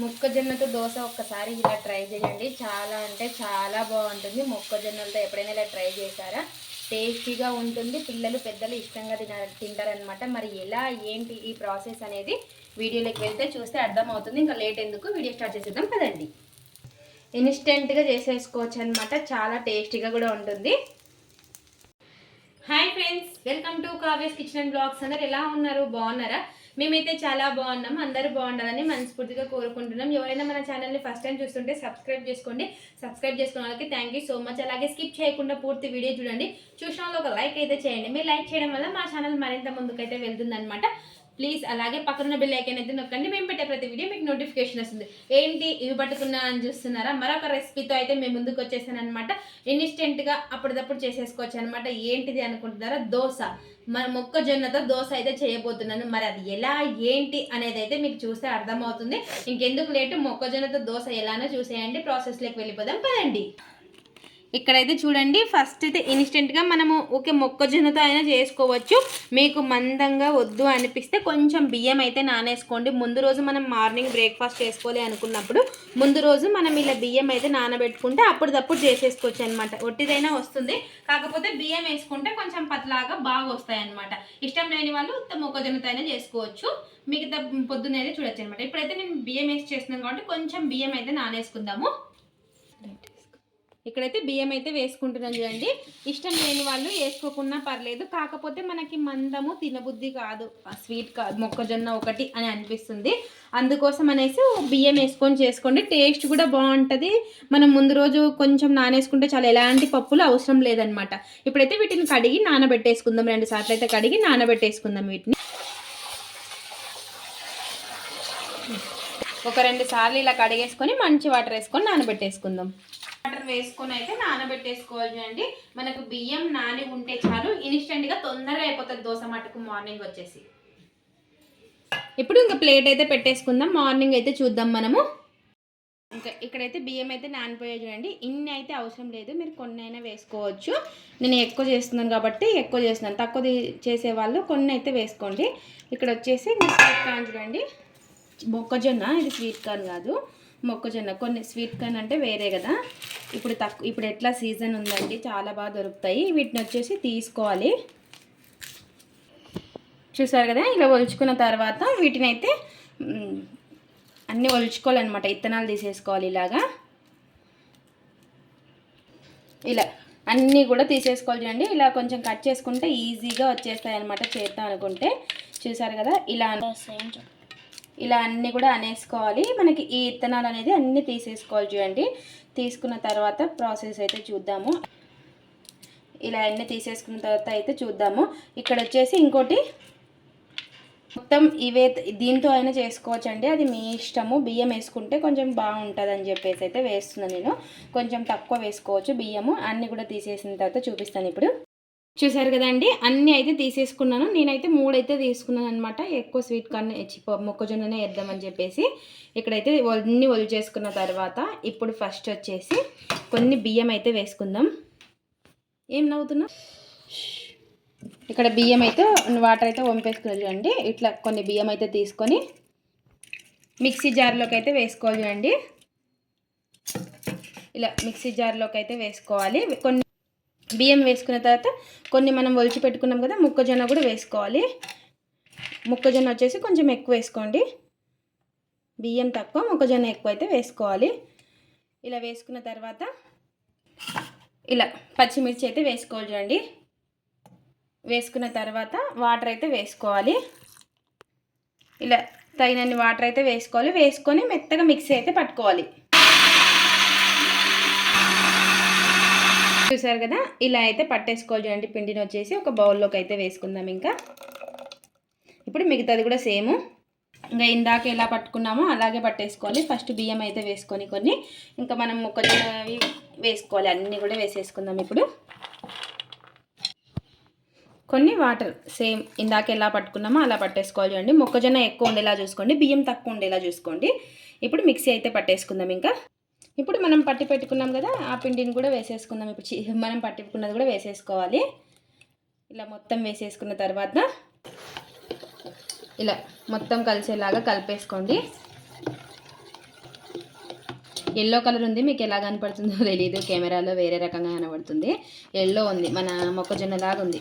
మొక్కజొన్నతో దోశ ఒక్కసారి ఇలా ట్రై చేయండి. చాలా అంటే చాలా బాగుంటుంది. మొక్కజొన్నలతో ఎప్పుడైనా ఇలా ట్రై చేశారా? టేస్టీగా ఉంటుంది. పిల్లలు పెద్దలు ఇష్టంగా తిన తింటారనమాట మరి ఎలా ఏంటి ఈ ప్రాసెస్ అనేది వీడియోలోకి వెళ్తే చూస్తే అర్థమవుతుంది. ఇంకా లేట్ ఎందుకు? వీడియో స్టార్ట్ చేసేద్దాం. కదండి ఇన్స్టెంట్గా చేసేసుకోవచ్చు అనమాట చాలా టేస్టీగా కూడా ఉంటుంది. Hi friends. Welcome to Kavya's kitchen and blogs. అందరు ఎలా ఉన్నారు? బాగున్నారా? మేమైతే చాలా బాగున్నాం అందరూ బాగుండాలని మనస్ఫూర్తిగా కోరుకుంటున్నాం. ఎవరైనా మన ఛానల్ని ఫస్ట్ టైం చూస్తుంటే సబ్స్క్రైబ్ చేసుకోండి. సబ్స్క్రైబ్ చేసుకున్న వాళ్ళకి థ్యాంక్ యూ సో మచ్ అలాగే స్కిప్ చేయకుండా పూర్తి వీడియో చూడండి. చూసిన వాళ్ళు ఒక లైక్ అయితే చేయండి. మీరు లైక్ చేయడం వల్ల మా ఛానల్ మరింత ముందుకైతే వెళ్తుందనమాట ప్లీజ్ అలాగే పక్కన బెల్ ఐకాన్ అయితే నొక్కండి. మేము పెట్టే ప్రతి వీడియో మీకు నోటిఫికేషన్ వస్తుంది. ఏంటి? ఇవి పట్టుకున్నా అని చూస్తున్నారా? మరొక రెసిపీతో అయితే మేము ముందుకు వచ్చేసాను అనమాట ఇన్స్టెంట్గా అప్పటిదప్పుడు చేసేసుకోవచ్చు అనమాట ఏంటిది అనుకుంటున్నారా? దోశ. మన మొక్కజొన్నతో దోశ అయితే చేయబోతున్నాను. మరి అది ఎలా? ఏంటి? అనేది అయితే మీకు చూస్తే అర్థమవుతుంది. ఇంకెందుకు లేటు? మొక్కజొన్నతో దోశ ఎలానో చూసేయండి. ప్రాసెస్లోకి వెళ్ళిపోదాం. పదండి. ఇక్కడైతే చూడండి ఫస్ట్ అయితే ఇన్స్టెంట్గా మనము ఓకే మొక్కజొన్నతో అయినా చేసుకోవచ్చు. మీకు మందంగా వద్దు అనిపిస్తే కొంచెం బియ్యం అయితే నానేసుకోండి. ముందు రోజు మనం మార్నింగ్ బ్రేక్ఫాస్ట్ చేసుకోవాలి అనుకున్నప్పుడు ముందు రోజు మనం ఇలా బియ్యం అయితే నానబెట్టుకుంటే అప్పటిదప్పుడు చేసేసుకోవచ్చు అనమాట ఒట్టిదైనా వస్తుంది. కాకపోతే బియ్యం వేసుకుంటే కొంచెం పతలాగా బాగా వస్తాయి అనమాట ఇష్టం లేని వాళ్ళు మొక్కజొన్నతో అయినా చేసుకోవచ్చు. మిగతా పొద్దున్న అయితే చూడొచ్చు అనమాట ఇప్పుడైతే నేను బియ్యం వేసి చేస్తున్నాను కాబట్టి కొంచెం బియ్యం అయితే నానేసుకుందాము. ఇక్కడైతే బియ్యం అయితే వేసుకుంటున్నాను చూడండి. ఇష్టం లేని వాళ్ళు వేసుకోకున్నా పర్లేదు. కాకపోతే మనకి మందము తినబుద్ధి కాదు. ఆ స్వీట్ కాదు మొక్కజొన్న ఒకటి అని అనిపిస్తుంది. అందుకోసం అనేసి బియ్యం వేసుకొని చేసుకోండి. టేస్ట్ కూడా బాగుంటుంది. మనం ముందు రోజు కొంచెం నానేసుకుంటే చాలా ఎలాంటి పప్పులు అవసరం లేదనమాట ఇప్పుడైతే వీటిని కడిగి నానబెట్టేసుకుందాం. రెండు సార్లు అయితే కడిగి నానబెట్టేసుకుందాం వీటిని. ఒక రెండు సార్లు ఇలా కడిగేసుకొని మంచి వాటర్ వేసుకొని నానబెట్టేసుకుందాం. వాటర్ వేసుకొని అయితే నానబెట్టేసుకోవాలి అండి మనకు బియ్యం నాని ఉంటే చాలు ఇన్స్టెంట్గా తొందరగా అయిపోతుంది దోశ మటుకు మార్నింగ్ వచ్చేసి. ఇప్పుడు ఇంకా ప్లేట్ అయితే పెట్టేసుకుందాం. మార్నింగ్ అయితే చూద్దాం మనము. ఇంకా ఇక్కడైతే బియ్యం అయితే నానిపోయాయి చూడండి. ఇన్ని అయితే అవసరం లేదు. మీరు కొన్ని అయినా వేసుకోవచ్చు. నేను ఎక్కువ చేస్తున్నాను కాబట్టి ఎక్కువ చేస్తున్నాను. తక్కువ చేసే వాళ్ళు కొన్ని అయితే వేసుకోండి. ఇక్కడ వచ్చేసి స్వీట్ కార్న్ చూడండి. మొక్కజొన్న ఇది స్వీట్ కార్న్ కాదు. మొక్కజొన్న కొన్ని స్వీట్ కార్న్ అంటే వేరే కదా. ఇప్పుడు తక్కువ ఇప్పుడు ఎట్లా సీజన్ ఉందండి? చాలా బాగా దొరుకుతాయి. వీటిని వచ్చేసి తీసుకోవాలి. చూసారు కదా? ఇలా ఒలుచుకున్న తర్వాత వీటిని అయితే అన్నీ ఒలుచుకోవాలన్నమాట. ఇత్తనాలు తీసేసుకోవాలి ఇలాగా. ఇలా అన్నీ కూడా తీసేసుకోవాలి చూడండి. ఇలా కొంచెం కట్ చేసుకుంటే ఈజీగా వచ్చేస్తాయి అనమాట చేద్దాం అనుకుంటే. చూసారు కదా? ఇలా ఇలా అన్నీ కూడా అనేసుకోవాలి. మనకి ఈ ఇత్తనాలు అనేది అన్నీ తీసేసుకోవాలి చూడండి. తీసుకున్న తర్వాత ప్రాసెస్ అయితే చూద్దాము. ఇలా అన్నీ తీసేసుకున్న తర్వాత అయితే చూద్దాము. ఇక్కడ వచ్చేసి ఇంకోటి మొత్తం ఇవే దీంతో అయినా చేసుకోవచ్చు అండి అది మీ ఇష్టము. బియ్యం వేసుకుంటే కొంచెం బాగుంటుంది అని చెప్పేసి అయితే వేస్తున్నాను నేను. కొంచెం తక్కువ వేసుకోవచ్చు బియ్యము. అన్నీ కూడా తీసేసిన తర్వాత చూపిస్తాను ఇప్పుడు. చూసారు కదండి అన్నీ అయితే తీసేసుకున్నాను. నేనైతే మూడైతే తీసుకున్నాను అనమాట ఎక్కువ స్వీట్ కార్న్ చి- మొక్కజొన్ననే వేద్దామని చెప్పేసి ఇక్కడైతే అన్నీ ఒలి చేసుకున్న తర్వాత ఇప్పుడు ఫస్ట్ వచ్చేసి కొన్ని బియ్యం అయితే వేసుకుందాం. ఏం నవ్వుతున్నా? ఇక్కడ బియ్యం అయితే వాటర్ అయితే వంపేసుకుని చూడండి. ఇట్లా కొన్ని బియ్యం అయితే తీసుకొని మిక్సీ జార్లోకి అయితే వేసుకోవాలి చూడండి. ఇలా మిక్సీ జార్లోకి అయితే వేసుకోవాలి. కొన్ని బియ్యం వేసుకున్న తర్వాత కొన్ని మనం ఒలిచి పెట్టుకున్నాం కదా మొక్కజొన్న కూడా వేసుకోవాలి. మొక్కజొన్న వచ్చేసి కొంచెం ఎక్కువ వేసుకోండి. బియ్యం తక్కువ మొక్కజొన్న ఎక్కువ అయితే వేసుకోవాలి. ఇలా వేసుకున్న తర్వాత ఇలా పచ్చిమిర్చి అయితే వేసుకోవాలి చూడండి. వేసుకున్న తర్వాత వాటర్ అయితే వేసుకోవాలి. ఇలా తగినన్ని వాటర్ అయితే వేసుకోవాలి. వేసుకొని మెత్తగా మిక్సీ అయితే పట్టుకోవాలి. చూసారు కదా? ఇలా అయితే పట్టేసుకోవాలి చూడండి. పిండిని వచ్చేసి ఒక బౌల్లోకి అయితే వేసుకుందాం ఇంకా. ఇప్పుడు మిగతాది కూడా సేమ్. ఇంకా ఇందాక ఎలా పట్టుకున్నామో అలాగే పట్టేసుకోవాలి. ఫస్ట్ బియ్యం అయితే వేసుకొని కొన్ని. ఇంకా మనం మొక్కజొన్నవి వేసుకోవాలి. అన్నీ కూడా వేసేసుకుందాం ఇప్పుడు. కొన్ని వాటర్. సేమ్ ఇందాక ఎలా పట్టుకున్నామో అలా పట్టేసుకోవాలి చూడండి. మొక్కజొన్న ఎక్కువ ఉండేలా చూసుకోండి. బియ్యం తక్కువ ఉండేలా చూసుకోండి. ఇప్పుడు మిక్సీ అయితే పట్టేసుకుందాం ఇంకా. ఇప్పుడు మనం పట్టి పెట్టుకున్నాం కదా ఆ పిండిని కూడా వేసేసుకుందాం. ఇప్పుడు చి- మనం పట్టుకున్నది కూడా వేసేసుకోవాలి. ఇలా మొత్తం వేసేసుకున్న తర్వాత ఇలా మొత్తం కలిసేలాగా కలిపేసుకోండి. ఎల్లో కలర్ ఉంది మీకు ఎలా కనపడుతుందో తెలియదు కెమెరాలో వేరే రకంగా కనబడుతుంది. ఎల్లో ఉంది మన మొక్కజొన్న లాగా ఉంది.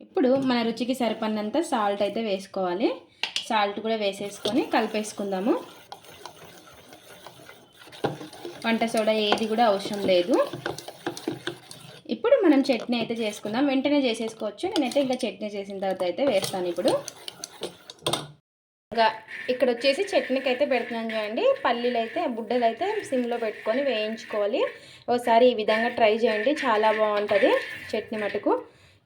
ఇప్పుడు మన రుచికి సరిపడినంత సాల్ట్ అయితే వేసుకోవాలి. సాల్ట్ కూడా వేసేసుకొని కలిపేసుకుందాము. వంట సోడా ఏది కూడా అవసరం లేదు. ఇప్పుడు మనం చట్నీ అయితే చేసుకుందాం. వెంటనే చేసేసుకోవచ్చు. నేనైతే ఇంకా చట్నీ చేసిన తర్వాత అయితే వేస్తాను ఇప్పుడు. ఇంకా ఇక్కడ వచ్చేసి చట్నీకి అయితే పెడుతున్నాను చూడండి. పల్లీలు అయితే బుడ్డలు అయితే సిమ్లో పెట్టుకొని వేయించుకోవాలి. ఒకసారి ఈ విధంగా ట్రై చేయండి. చాలా బాగుంటుంది చట్నీ మటుకు.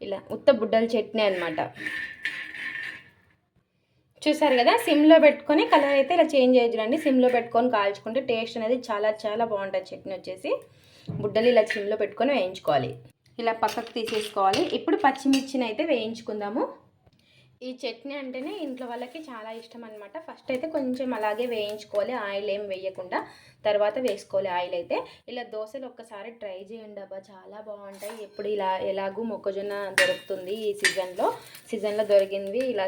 ఇలా ఉత్త బుడ్డల చట్నీ అనమాట చూసారు కదా సిమ్లో పెట్టుకొని కలర్ అయితే ఇలా చేంజ్ అయ్యి సిమ్లో పెట్టుకొని కాల్చుకుంటే టేస్ట్ అనేది చాలా చాలా బాగుంటుంది. చట్నీ వచ్చేసి బుడ్డలు ఇలా సిమ్లో పెట్టుకొని వేయించుకోవాలి. ఇలా పక్కకు తీసేసుకోవాలి. ఇప్పుడు పచ్చిమిర్చిని అయితే వేయించుకుందాము. ఈ చట్నీ అంటేనే ఇంట్లో వాళ్ళకి చాలా ఇష్టం అనమాట ఫస్ట్ అయితే కొంచెం అలాగే వేయించుకోవాలి. ఆయిల్ ఏం వేయకుండా తర్వాత వేసుకోవాలి ఆయిల్ అయితే. ఇలా దోశలు ఒక్కసారి ట్రై చేయండి అబ్బా. చాలా బాగుంటాయి. ఎప్పుడు ఇలా ఎలాగూ మొక్కజొన్న దొరుకుతుంది ఈ సీజన్లో సీజన్లో దొరికింది ఇలా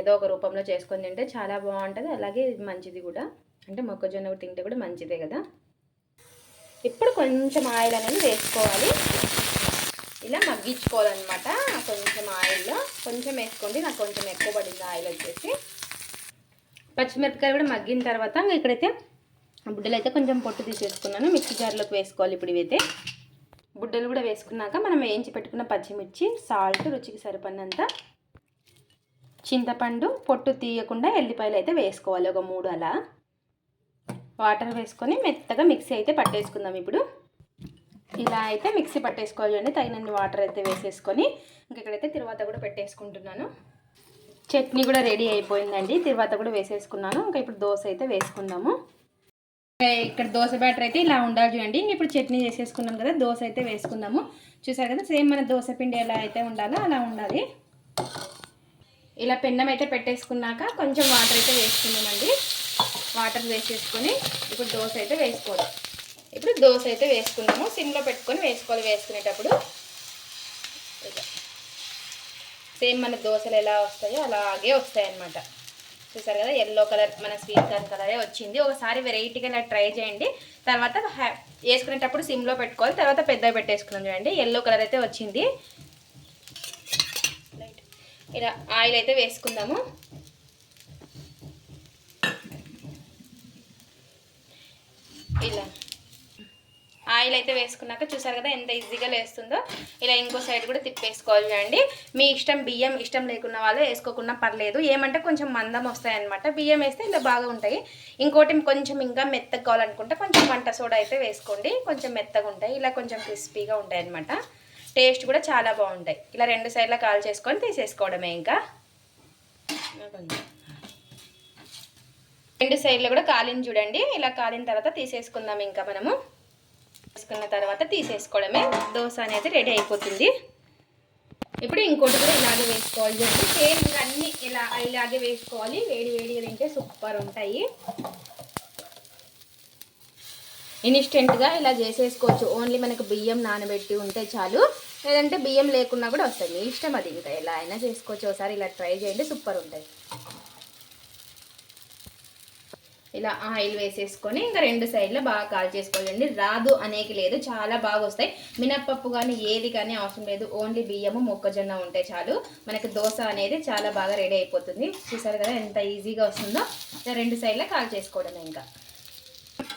ఏదో ఒక రూపంలో చేసుకొని తింటే చాలా బాగుంటుంది. అలాగే మంచిది కూడా. అంటే మొక్కజొన్న తింటే కూడా మంచిదే కదా. ఇప్పుడు కొంచెం ఆయిల్ అనేది వేసుకోవాలి. ఇలా మగ్గించుకోవాలన్నమాట. కొంచెం ఆయిల్లో కొంచెం వేసుకోండి. నాకు కొంచెం ఎక్కువ పడింది ఆయిల్ వచ్చేసి. పచ్చిమిరపకాయలు కూడా మగ్గిన తర్వాత ఇక్కడైతే బుడ్డలు అయితే కొంచెం పొట్టు తీసేసుకున్నాను. మిక్సీ జార్లోకి వేసుకోవాలి ఇప్పుడు ఇవైతే. బుడ్డలు కూడా వేసుకున్నాక మనం వేయించి పెట్టుకున్న పచ్చిమిర్చి సాల్ట్ రుచికి సరిపడినంత చింతపండు పొట్టు తీయకుండా ఎల్లిపాయలు అయితే వేసుకోవాలి. ఒక మూడు అలా. వాటర్ వేసుకొని మెత్తగా మిక్సీ అయితే పట్టేసుకుందాం ఇప్పుడు. ఇలా అయితే మిక్సీ పట్టేసుకోవాలి తగినన్ని వాటర్ అయితే వేసేసుకొని ఇంక ఇక్కడైతే తిరువాత కూడా పెట్టేసుకుంటున్నాను. చట్నీ కూడా రెడీ అయిపోయిందండి. తిరువాత కూడా వేసేసుకున్నాను. ఇంకా ఇప్పుడు దోశ అయితే వేసుకుందాము. ఇక్కడ దోశ బ్యాటర్ అయితే ఇలా ఉండాలి చూడండి. ఇంక ఇప్పుడు చట్నీ చేసేసుకున్నాం కదా దోశ అయితే వేసుకుందాము. చూసారు కదా సేమ్ మన దోశ పిండి ఎలా అయితే ఉండాలో అలా ఉండాలి. ఇలా పెన్నం అయితే పెట్టేసుకున్నాక కొంచెం వాటర్ అయితే వేసుకుందామండి. వాటర్ వేసేసుకొని ఇప్పుడు దోశ అయితే వేసుకోవాలి. ఇప్పుడు దోశ అయితే వేసుకున్నాము సిమ్లో పెట్టుకొని వేసుకోవాలి. వేసుకునేటప్పుడు సేమ్ మన దోశలు ఎలా వస్తాయో అలాగే వస్తాయన్నమాట. చూసారు కదా? ఎల్లో కలర్ మన స్వీట్ కార్న్ కలరే వచ్చింది. ఒకసారి వెరైటీగా ఇలా ట్రై చేయండి. తర్వాత వేసుకునేటప్పుడు సిమ్లో పెట్టుకోవాలి. తర్వాత పెద్దగా పెట్టేసుకున్నాం చూడండి. ఎల్లో కలర్ అయితే వచ్చింది. ఇలా ఆయిల్ అయితే వేసుకుందాము. ఇలా. ఆయిల్ అయితే వేసుకున్నాక చూసారు కదా ఎంత ఈజీగా లేస్తుందో. ఇలా ఇంకో సైడ్ కూడా తిప్పేసుకోవాలి చూడండి. మీ ఇష్టం బియ్యం ఇష్టం లేకున్న వాళ్ళు వేసుకోకున్నా పర్లేదు. ఏమంటే కొంచెం మందం వస్తాయన్నమాట. బియ్యం వేస్తే ఇలా బాగా ఉంటాయి. ఇంకోటి కొంచెం ఇంకా మెత్తగా కావాలనుకుంటే కొంచెం వంట సోడా అయితే వేసుకోండి. కొంచెం మెత్తగా ఉంటాయి. ఇలా కొంచెం క్రిస్పీగా ఉంటాయి అనమాట టేస్ట్ కూడా చాలా బాగుంటాయి. ఇలా రెండు సైడ్ల కాల్ చేసుకొని తీసేసుకోవడమే ఇంకా. రెండు సైడ్లు కూడా కాలిన చూడండి. ఇలా కాలిన తర్వాత తీసేసుకుందాం ఇంకా మనము. వేసుకున్న తర్వాత తీసేసుకోవడమే. దోశ అనేది రెడీ అయిపోతుంది. ఇప్పుడు ఇంకోటి కూడా ఇలాగే వేసుకోవాలి. చూడండి సేమ్ ఇంకా ఇలా ఇలాగే వేసుకోవాలి. వేడి వేడిగా తింటే సూపర్ ఉంటాయి. ఇన్స్టెంట్గా ఇలా చేసేసుకోవచ్చు. ఓన్లీ మనకు బియ్యం నానబెట్టి ఉంటే చాలు. లేదంటే బియ్యం లేకున్నా కూడా వస్తుంది మీ ఇష్టం అది. ఇంకా ఎలా అయినా చేసుకోవచ్చు. ఒకసారి ఇలా ట్రై చేయండి. సూపర్ ఉంటాయి. ఇలా ఆయిల్ వేసేసుకొని ఇంకా రెండు సైడ్లో బాగా కాల్ చేసుకోవాలండి. రాదు అనేకి లేదు చాలా బాగా వస్తాయి. మినప్పప్పు కానీ ఏది కానీ అవసరం లేదు. ఓన్లీ బియ్యము మొక్కజొన్న ఉంటే చాలు. మనకి దోశ అనేది చాలా బాగా రెడీ అయిపోతుంది. చూసారు కదా ఎంత ఈజీగా వస్తుందో. రెండు సైడ్లో కాల్ చేసుకోవడమే ఇంకా.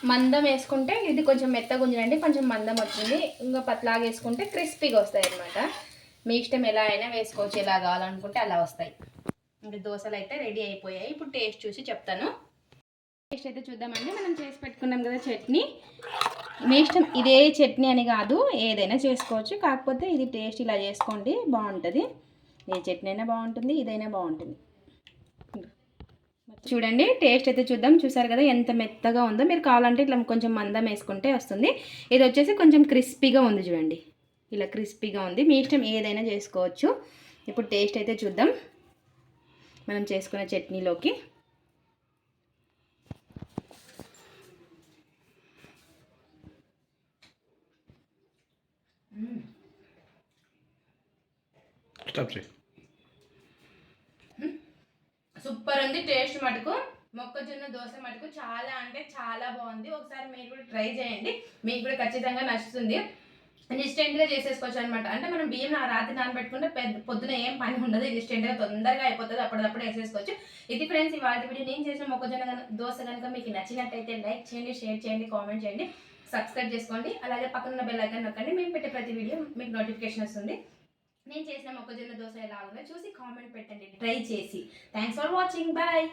మందం వేసుకుంటే ఇది కొంచెం మెత్తగా ఉందండి. కొంచెం మందం వచ్చింది. ఇంకా పతలాగా వేసుకుంటే క్రిస్పీగా వస్తాయి అన్నమాట. మీ ఇష్టం ఎలా అయినా వేసుకోవచ్చు. ఎలా కావాలనుకుంటే అలా వస్తాయి. ఇంకా దోశలు అయితే రెడీ అయిపోయాయి. ఇప్పుడు టేస్ట్ చూసి చెప్తాను. టేస్ట్ అయితే చూద్దామండి. మనం చేసి పెట్టుకున్నాం కదా చట్నీ. మీ ఇష్టం ఇదే చట్నీ అని కాదు ఏదైనా చేసుకోవచ్చు. కాకపోతే ఇది టేస్ట్ ఇలా చేసుకోండి బాగుంటుంది. ఏ చట్నీ అయినా బాగుంటుంది ఇదైనా బాగుంటుంది. చూడండి టేస్ట్ అయితే చూద్దాం. చూసారు కదా ఎంత మెత్తగా ఉందో. మీరు కావాలంటే ఇట్లా కొంచెం మందం వేసుకుంటే వస్తుంది. ఇది వచ్చేసి కొంచెం క్రిస్పీగా ఉంది చూడండి. ఇలా క్రిస్పీగా ఉంది. మీ ఇష్టం ఏదైనా చేసుకోవచ్చు. ఇప్పుడు టేస్ట్ అయితే చూద్దాం. మనం చేసుకున్న చట్నీలోకి. సూపర్ ఉంది టేస్ట్ మటుకు మొక్కజొన్న దోశ మటుకు చాలా అంటే చాలా బాగుంది. ఒకసారి మీరు కూడా ట్రై చేయండి మీకు కూడా ఖచ్చితంగా నచ్చుతుంది. ఇన్స్టెంట్గా చేసేసుకోవచ్చు అనమాట అంటే మనం బియ్యం రాత్రి నానబెట్టుకుంటే పెద్ద పొద్దున ఏం పని ఉండదు ఇన్స్టెంట్గా తొందరగా అయిపోతుంది అప్పటికప్పుడు వేసేసుకోవచ్చు. ఇది ఫ్రెండ్స్ ఇవాళ వీడియో నేను చేసిన మొక్కజొన్న దోశ కనుక మీకు నచ్చినట్టయితే లైక్ చేయండి షేర్ చేయండి కామెంట్ చేయండి. సబ్స్క్రైబ్ చేసుకోండి. అలాగే పక్కన ఉన్న బెల్ ఐకాన్ నొక్కండి. మేము పెట్టే ప్రతి వీడియో మీకు నోటిఫికేషన్ వస్తుంది. నేను చేసిన మొక్కజొన్న దోశ ఎలా ఉందో చూసి కామెంట్ పెట్టండి. ట్రై చేసి. Thanks for watching bye